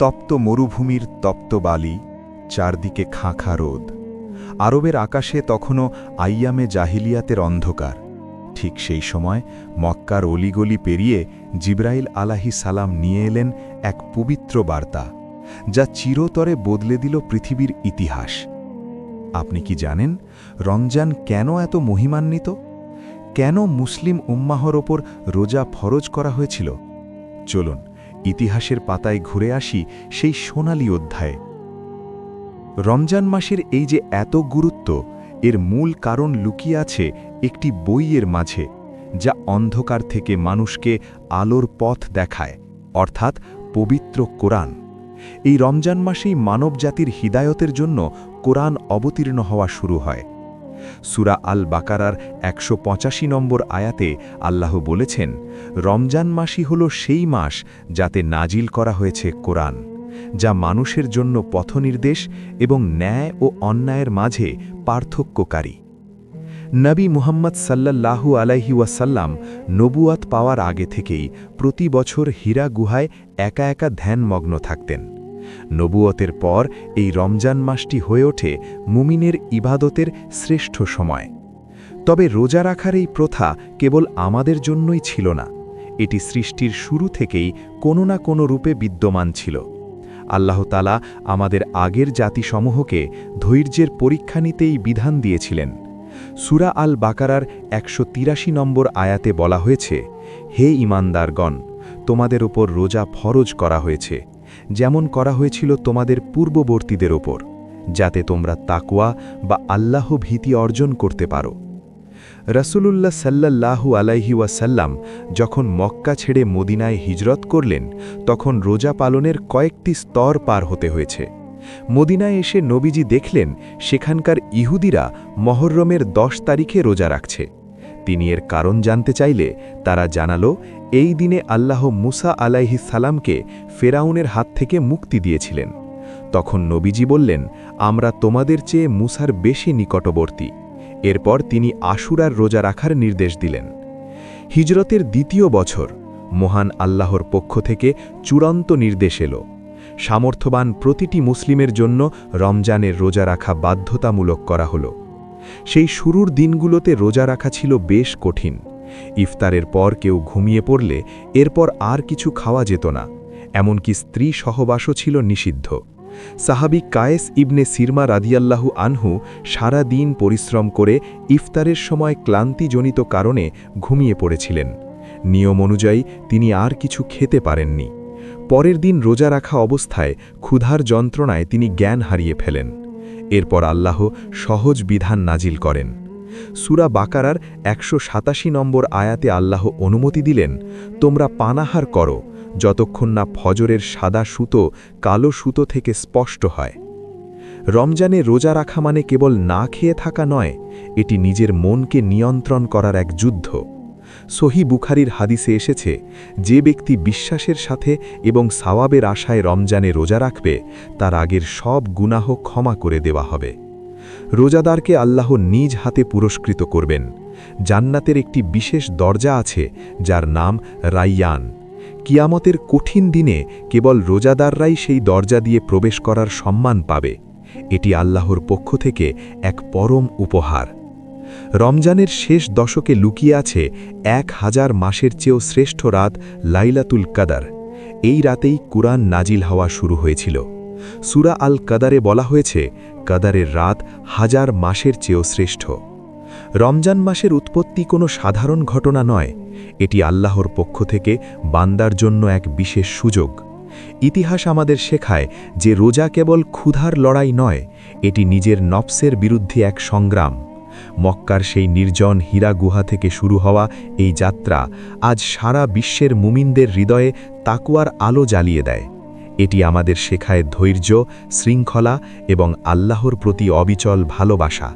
তপ্ত মরুভূমির তপ্ত বালি, চারদিকে খাঁখা রোদ। আরবের আকাশে তখনও আইয়ামে জাহিলিয়াতের অন্ধকার। ঠিক সেই সময় মক্কার অলিগলি পেরিয়ে জিব্রাইল আলাহি সালাম নিয়ে এলেন এক পবিত্র বার্তা, যা চিরতরে বদলে দিল পৃথিবীর ইতিহাস। আপনি কি জানেন রমজান কেন এত মহিমান্বিত? কেন মুসলিম উম্মাহর ওপর রোজা ফরজ করা হয়েছিল? চলুন ইতিহাসের পাতায় ঘুরে আসি সেই সোনালি অধ্যায়ে। রমজান মাসের এই যে এত গুরুত্ব, এর মূল কারণ লুকিয়ে আছে একটি বইয়ের মাঝে, যা অন্ধকার থেকে মানুষকে আলোর পথ দেখায়, অর্থাৎ পবিত্র কোরআন। এই রমজান মাসেই মানবজাতির হিদায়তের জন্য কোরআন অবতীর্ণ হওয়া শুরু হয়। সুরা আল বাকারার একশো পঁচাশি নম্বর আয়াতে আল্লাহ বলেছেন, রমজান মাসই হল সেই মাস যাতে নাজিল করা হয়েছে কোরআন, যা মানুষের জন্য পথনির্দেশ এবং ন্যায় ও অন্যায়ের মাঝে পার্থক্যকারী। নবী মুহাম্মদ সাল্লাল্লাহু আলাইহি ওয়াসাল্লাম নবুয়াত পাওয়ার আগে থেকেই প্রতি বছর হীরা গুহায় একা একা ধ্যানমগ্ন থাকতেন। নবুয়তের পর এই রমজান মাসটি হয়ে ওঠে মুমিনের ইবাদতের শ্রেষ্ঠ সময়। তবে রোজা রাখার এই প্রথা কেবল আমাদের জন্যই ছিল না, এটি সৃষ্টির শুরু থেকেই কোনো না কোনো রূপে বিদ্যমান ছিল। আল্লাহতালা আমাদের আগের জাতিসমূহকে ধৈর্যের পরীক্ষা নিতেই বিধান দিয়েছিলেন। সুরা আল বাকারার একশো তিরাশি নম্বর আয়াতে বলা হয়েছে, হে ইমানদারগণ তোমাদের ওপর রোজা ফরজ করা হয়েছে যেমন করা হয়েছিল তোমাদের পূর্ববর্তীদের ওপর, যাতে তোমরা তাকওয়া বা আল্লাহ ভীতি অর্জন করতে পারো। রসুলুল্লাহ সাল্লাল্লাহু আলাইহি ওয়াসাল্লাম যখন মক্কা ছেড়ে মদিনায় হিজরত করলেন, তখন রোজা পালনের কয়েকটি স্তর পার হতে হয়েছে। মদিনায় এসে নবীজি দেখলেন, সেখানকার ইহুদিরা মহরমের দশ তারিখে রোজা রাখছে। তিনি এর কারণ জানতে চাইলে তারা জানালো, এই দিনে আল্লাহ মুসা আলাইহি সালামকে ফেরাউনের হাত থেকে মুক্তি দিয়েছিলেন। তখন নবীজি বললেন, আমরা তোমাদের চেয়ে মুসার বেশি নিকটবর্তী। এরপর তিনি আশুরার রোজা রাখার নির্দেশ দিলেন। হিজরতের দ্বিতীয় বছর মহান আল্লাহর পক্ষ থেকে চূড়ান্ত নির্দেশ এলো। সামর্থ্যবান প্রতিটি মুসলিমের জন্য রমজানের রোজা রাখা বাধ্যতামূলক করা হলো। সেই শুরুর দিনগুলোতে রোজা রাখা ছিল বেশ কঠিন। ইফতারের পর কেউ ঘুমিয়ে পড়লে এরপর আর কিছু খাওয়া যেত না, এমনকি স্ত্রী সহবাসও ছিল নিষিদ্ধ। সাহাবি কায়েস ইবনে সিরমা রাদিয়াল্লাহু আনহু সারা দিন পরিশ্রম করে ইফতারের সময় ক্লান্তিজনিত কারণে ঘুমিয়ে পড়েছিলেন। নিয়ম অনুযায়ী তিনি আর কিছু খেতে পারেননি। পরের দিন রোজা রাখা অবস্থায় ক্ষুধার যন্ত্রণায় তিনি জ্ঞান হারিয়ে ফেলেন। এরপর আল্লাহ সহজ বিধান নাজিল করেন। সুরা বাকারার একশো সাতাশি নম্বর আয়াতে আল্লাহ অনুমতি দিলেন, তোমরা পানাহার করো, যতক্ষণ না ফজরের সাদা সুতো কালো সুতো থেকে স্পষ্ট হয়। রমজানে রোজা রাখা মানে কেবল না খেয়ে থাকা নয়, এটি নিজের মনকে নিয়ন্ত্রণ করার এক যুদ্ধ। সহি বুখারির হাদিসে এসেছে, যে ব্যক্তি বিশ্বাসের সাথে এবং সাওয়াবের আশায় রমজানে রোজা রাখবে, তার আগের সব গুনাহ ক্ষমা করে দেওয়া হবে। রোজাদারকে আল্লাহ নিজ হাতে পুরস্কৃত করবেন। জান্নাতের একটি বিশেষ দরজা আছে, যার নাম রাইয়ান। কিয়ামতের কঠিন দিনে কেবল রোজাদাররাই সেই দরজা দিয়ে প্রবেশ করার সম্মান পাবে। এটি আল্লাহর পক্ষ থেকে এক পরম উপহার। রমজানের শেষ দশকে লুকিয়ে আছে এক হাজার মাসের চেয়েও শ্রেষ্ঠ রাত লাইলাতুল কাদার। এই রাতেই কুরআন নাজিল হওয়া শুরু হয়েছিল। সুরা আল কাদারে বলা হয়েছে, কাদারের রাত হাজার মাসের চেয়েও শ্রেষ্ঠ। রমজান মাসের উৎপত্তি কোনো সাধারণ ঘটনা নয়, এটি আল্লাহর পক্ষ থেকে বান্দার জন্য এক বিশেষ সুযোগ। ইতিহাস আমাদের শেখায় যে রোজা কেবল ক্ষুধার লড়াই নয়, এটি নিজের নফসের বিরুদ্ধে এক সংগ্রাম। মক্কার সেই নির্জন হীরা গুহা থেকে শুরু হওয়া এই যাত্রা আজ সারা বিশ্বের মুমিনদের হৃদয়ে তাকুয়ার আলো জ্বালিয়ে দেয়। এটি আমাদের শেখায় ধৈর্য, শৃঙ্খলা এবং আল্লাহর প্রতি অবিচল ভালোবাসা।